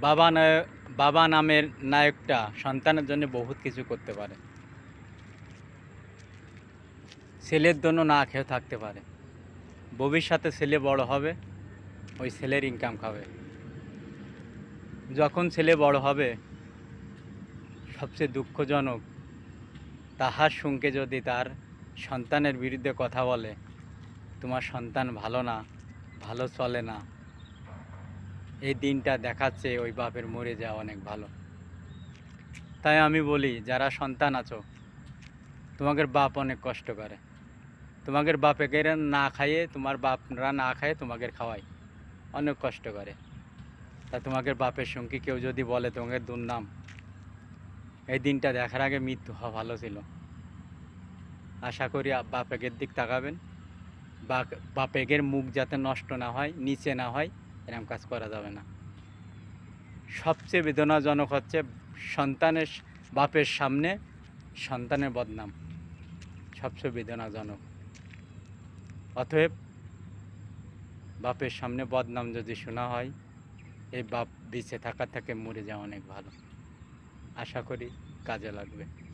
বাবা নায়ক বাবা নামের নায়কটা সন্তানের জন্য বহুত কিছু করতে পারে। ছেলের জন্য না খেয়ে থাকতে পারে। ভবিষ্যতে ছেলে বড় হবে, ওই ছেলের ইনকাম খাবে। যখন ছেলে বড় হবে, সবচেয়ে দুঃখজনক, তাহার সঙ্গে যদি তার সন্তানের বিরুদ্ধে কথা বলে, তোমার সন্তান ভালো না, ভালো চলে না এই দিনটা দেখাচ্ছে ওই বাপের মরে যাওয়া অনেক ভালো। তাই আমি বলি, যারা সন্তান আছো, তোমাদের বাপ অনেক কষ্ট করে। তোমাদের বাপেকে না খাইয়ে, তোমার বাপরা না খায় তোমাদের খাওয়ায়। অনেক কষ্ট করে। তা তোমাদের বাপের সঙ্গে কেউ যদি বলে তোমাদের দুর্নাম, এই দিনটা দেখার আগে মৃত্যু হওয়া ভালো ছিল। আশা করি বাপেকের দিক তাকাবেন। বাপেকের মুখ যাতে নষ্ট না হয়, নিচে না হয় এরকম কাজ করা যাবে না। সবচেয়ে বেদনাজনক হচ্ছে সন্তানের বাপের সামনে সন্তানের বদনাম। সবচেয়ে বেদনাজনক। অতএব বাপের সামনে বদনাম যদি শোনা হয় এই বাপ বেঁচে থাকা থেকে মরে যাওয়া অনেক ভালো। আশা করি কাজে লাগবে।